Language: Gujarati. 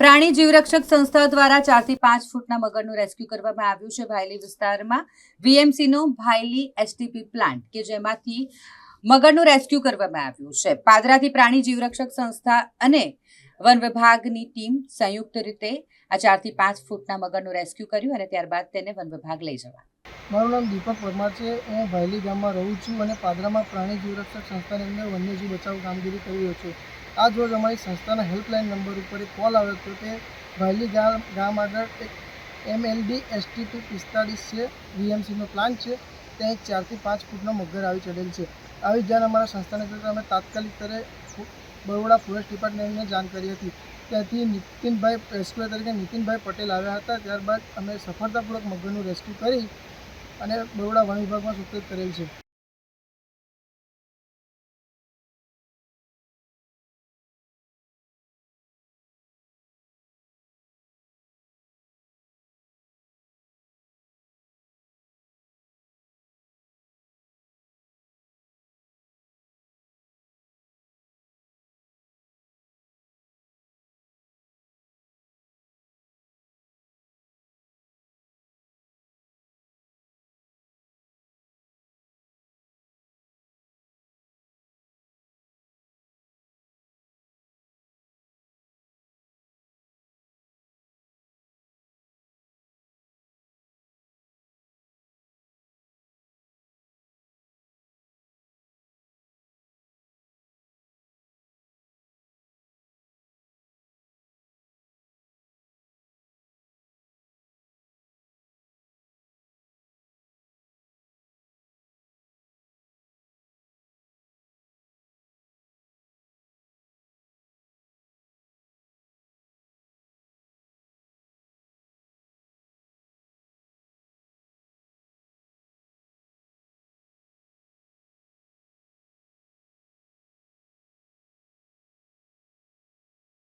પ્રાણી જીવરક્ષક સંસ્થા દ્વારા ચારથી પાંચ ફૂટના મગરનું રેસ્ક્યુ કરવામાં આવ્યું છે ભાયલી વિસ્તારમાં. વીએમસીનો ભાયલી એસટીપી પ્લાન્ટ, કે જેમાંથી મગરનું રેસ્ક્યુ કરવામાં આવ્યું છે. પાદરાથી પ્રાણી જીવરક્ષક સંસ્થા અને વન વિભાગની ટીમ સંયુક્ત રીતે આ ચારથી પાંચ ફૂટના મગરનું રેસ્ક્યુ કર્યું અને ત્યારબાદ તેને વન વિભાગ લઈ જવા. મારું નામ દીપક પરમાર છે. હું ભાયલી ગામમાં રહું છું અને પાદરામાં પ્રાણી જીવરક્ષક સંસ્થાની અંદર વન્યજીવ બચાવ કામગીરી કરી રહ્યો છું. આજ રોજ અમારી સંસ્થાના હેલ્પલાઇન નંબર ઉપર એક કોલ આવ્યો હતો કે ભાયલી ગામ ગામ આગળ એક એમએલડી ટુ પિસ્તાળીસ છે, વીએમસીનો પ્લાન છે, ત્યાં એક ચારથી પાંચ ફૂટનો મગર આવી ચડેલ છે. આવી જાણ અમારા સંસ્થાને કરતાં અમે તાત્કાલિક સ્તરે બરોડા ફોરેસ્ટ ડિપાર્ટમેન્ટને જાણ કરી હતી. ત્યાંથી નીતિનભાઈ રેસ્ક્યુ તરીકે નીતિનભાઈ પટેલ આવ્યા હતા. ત્યારબાદ અમે સફળતાપૂર્વક મગરનું રેસ્ક્યુ કરી અને બરોડા વન વિભાગમાં સુપ્રત કરેલ છે.